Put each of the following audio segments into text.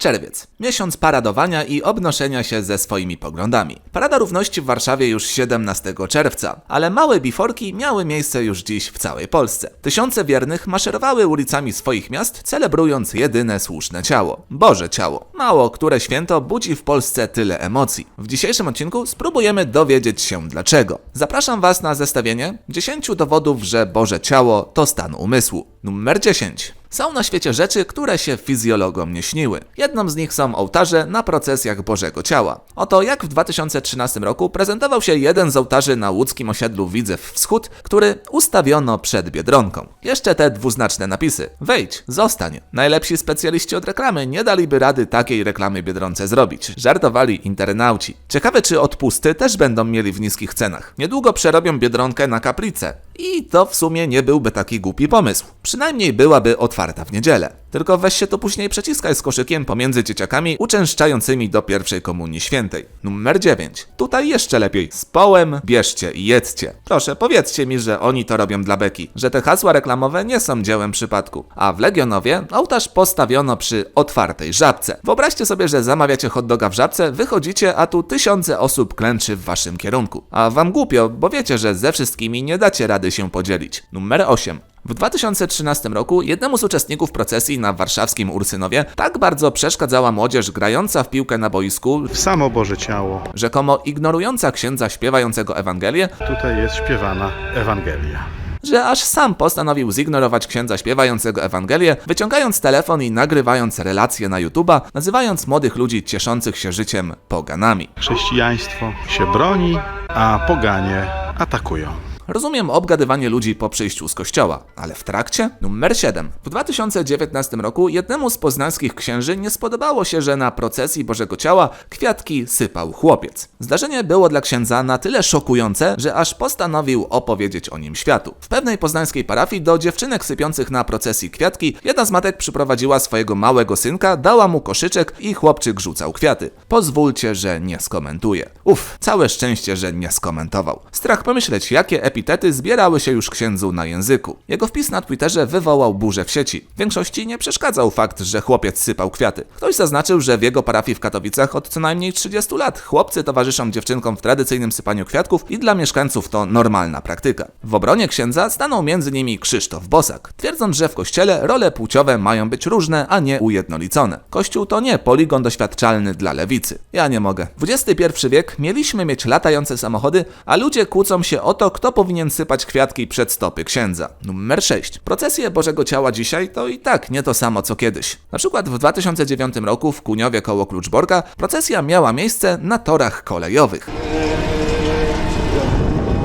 Czerwiec. Miesiąc paradowania i obnoszenia się ze swoimi poglądami. Parada Równości w Warszawie już 17 czerwca, ale małe biforki miały miejsce już dziś w całej Polsce. Tysiące wiernych maszerowały ulicami swoich miast, celebrując jedyne słuszne ciało. Boże ciało. Mało które święto budzi w Polsce tyle emocji. W dzisiejszym odcinku spróbujemy dowiedzieć się dlaczego. Zapraszam Was na zestawienie 10 dowodów, że Boże ciało to stan umysłu. Numer 10. Są na świecie rzeczy, które się fizjologom nie śniły. Jedną z nich są ołtarze na procesjach Bożego Ciała. Oto jak w 2013 roku prezentował się jeden z ołtarzy na łódzkim osiedlu Widzew Wschód, który ustawiono przed Biedronką. Jeszcze te dwuznaczne napisy. Wejdź, zostań. Najlepsi specjaliści od reklamy nie daliby rady takiej reklamy Biedronce zrobić. Żartowali internauci. Ciekawe czy odpusty też będą mieli w niskich cenach. Niedługo przerobią Biedronkę na kaplicę. I to w sumie nie byłby taki głupi pomysł. Przynajmniej byłaby otwarta w niedzielę. Tylko weź się to później przeciskaj z koszykiem pomiędzy dzieciakami uczęszczającymi do pierwszej komunii świętej. Numer 9. Tutaj jeszcze lepiej. Z połem bierzcie i jedzcie. Proszę, powiedzcie mi, że oni to robią dla beki, że te hasła reklamowe nie są dziełem przypadku. A w Legionowie ołtarz postawiono przy otwartej żabce. Wyobraźcie sobie, że zamawiacie hot doga w żabce, wychodzicie, a tu tysiące osób klęczy w waszym kierunku. A wam głupio, bo wiecie, że ze wszystkimi nie dacie rady się podzielić. Numer 8. W 2013 roku jednemu z uczestników procesji na warszawskim Ursynowie tak bardzo przeszkadzała młodzież grająca w piłkę na boisku, w samo Boże ciało. rzekomo ignorująca księdza śpiewającego Ewangelię, Tutaj jest śpiewana Ewangelia. że aż sam postanowił zignorować księdza śpiewającego Ewangelię, wyciągając telefon i nagrywając relacje na YouTube'a, nazywając młodych ludzi cieszących się życiem poganami. Chrześcijaństwo się broni, a poganie atakują. Rozumiem obgadywanie ludzi po przyjściu z kościoła, ale w trakcie? Numer 7. W 2019 roku jednemu z poznańskich księży nie spodobało się, że na procesji Bożego Ciała kwiatki sypał chłopiec. Zdarzenie było dla księdza na tyle szokujące, że aż postanowił opowiedzieć o nim światu. W pewnej poznańskiej parafii do dziewczynek sypiących na procesji kwiatki jedna z matek przyprowadziła swojego małego synka, dała mu koszyczek i chłopczyk rzucał kwiaty. Pozwólcie, że nie skomentuję. Uff, całe szczęście, że nie skomentował. Strach pomyśleć, jakie epitety zbierały się już księdzu na języku. Jego wpis na Twitterze wywołał burzę w sieci. W większości nie przeszkadzał fakt, że chłopiec sypał kwiaty. Ktoś zaznaczył, że w jego parafii w Katowicach od co najmniej 30 lat chłopcy towarzyszą dziewczynkom w tradycyjnym sypaniu kwiatków i dla mieszkańców to normalna praktyka. W obronie księdza stanął między nimi Krzysztof Bosak, twierdząc, że w kościele role płciowe mają być różne, a nie ujednolicone. Kościół to nie poligon doświadczalny dla lewicy. Ja nie mogę. XXI wiek mieliśmy mieć latające samochody, a ludzie kłócą się o to, kto powinien sypać kwiatki przed stopy księdza. Numer 6. Procesje Bożego Ciała dzisiaj to i tak nie to samo co kiedyś. Na przykład w 2009 roku w Kuniowie koło Kluczborka procesja miała miejsce na torach kolejowych.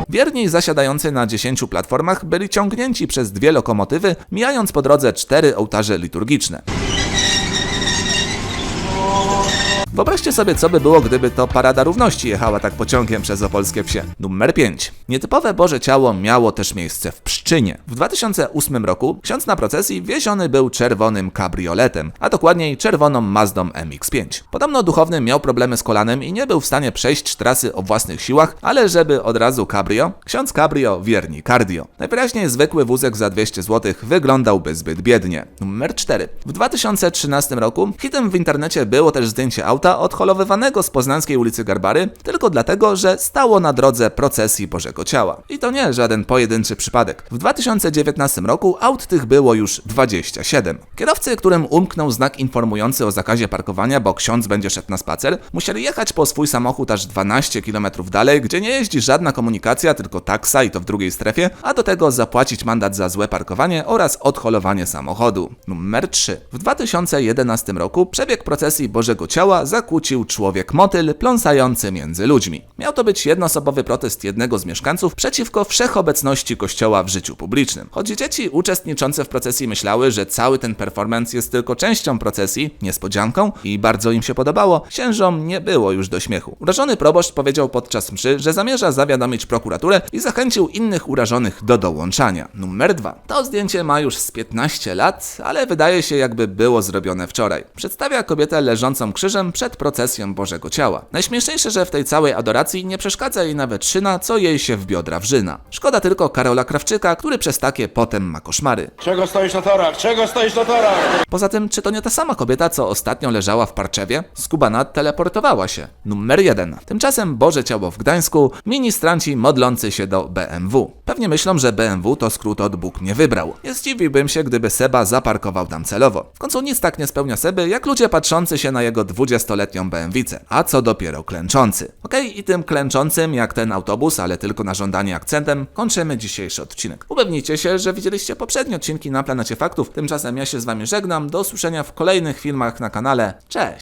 Wierni zasiadający na 10 platformach byli ciągnięci przez dwie lokomotywy, mijając po drodze cztery ołtarze liturgiczne. Wyobraźcie sobie, co by było, gdyby to Parada Równości jechała tak pociągiem przez opolskie wsie. Numer 5. Nietypowe Boże Ciało miało też miejsce w Pszczynie. W 2008 roku ksiądz na procesji wieziony był czerwonym kabrioletem, a dokładniej czerwoną Mazdą MX-5. Podobno duchowny miał problemy z kolanem i nie był w stanie przejść trasy o własnych siłach, ale żeby od razu cabrio, ksiądz cabrio wierni cardio. Najwyraźniej zwykły wózek za 200 zł wyglądałby zbyt biednie. Numer 4. W 2013 roku hitem w internecie było też zdjęcie auta odholowywanego z poznańskiej ulicy Garbary tylko dlatego, że stało na drodze procesji Bożego Ciała. I to nie żaden pojedynczy przypadek. W 2019 roku aut tych było już 27. Kierowcy, którym umknął znak informujący o zakazie parkowania, bo ksiądz będzie szedł na spacer, musieli jechać po swój samochód aż 12 km dalej, gdzie nie jeździ żadna komunikacja, tylko taksa i to w drugiej strefie, a do tego zapłacić mandat za złe parkowanie oraz odholowanie samochodu. Numer 3. W 2011 roku przebieg procesji Bożego Ciała zakłócił człowiek motyl pląsający między ludźmi. Miał to być jednoosobowy protest jednego z mieszkańców przeciwko wszechobecności kościoła w życiu publicznym. Choć dzieci uczestniczące w procesji myślały, że cały ten performance jest tylko częścią procesji, niespodzianką i bardzo im się podobało, księżom nie było już do śmiechu. Urażony proboszcz powiedział podczas mszy, że zamierza zawiadomić prokuraturę i zachęcił innych urażonych do dołączania. Numer 2. To zdjęcie ma już z 15 lat, ale wydaje się jakby było zrobione wczoraj. Przedstawia kobietę leżącą krzyżem przed przed procesją Bożego Ciała. Najśmieszniejsze, że w tej całej adoracji nie przeszkadza jej nawet szyna, co jej się w biodra wrzyna. Szkoda tylko Karola Krawczyka, który przez takie potem ma koszmary. Czego stoisz na torach? Czego stoisz na torach? Poza tym, czy to nie ta sama kobieta, co ostatnio leżała w Parczewie? Skubana teleportowała się. Numer jeden. Tymczasem Boże Ciało w Gdańsku, ministranci modlący się do BMW. Pewnie myślą, że BMW to skrót od Bóg nie wybrał. Nie zdziwiłbym się, gdyby Seba zaparkował tam celowo. W końcu nic tak nie spełnia Seby, jak ludzie patrzący się na jego 20-letnią BMWicę. A co dopiero klęczący. Okej, i tym klęczącym, jak ten autobus, ale tylko na żądanie akcentem, kończymy dzisiejszy odcinek. Upewnijcie się, że widzieliście poprzednie odcinki na Planecie Faktów. Tymczasem ja się z wami żegnam. Do usłyszenia w kolejnych filmach na kanale. Cześć!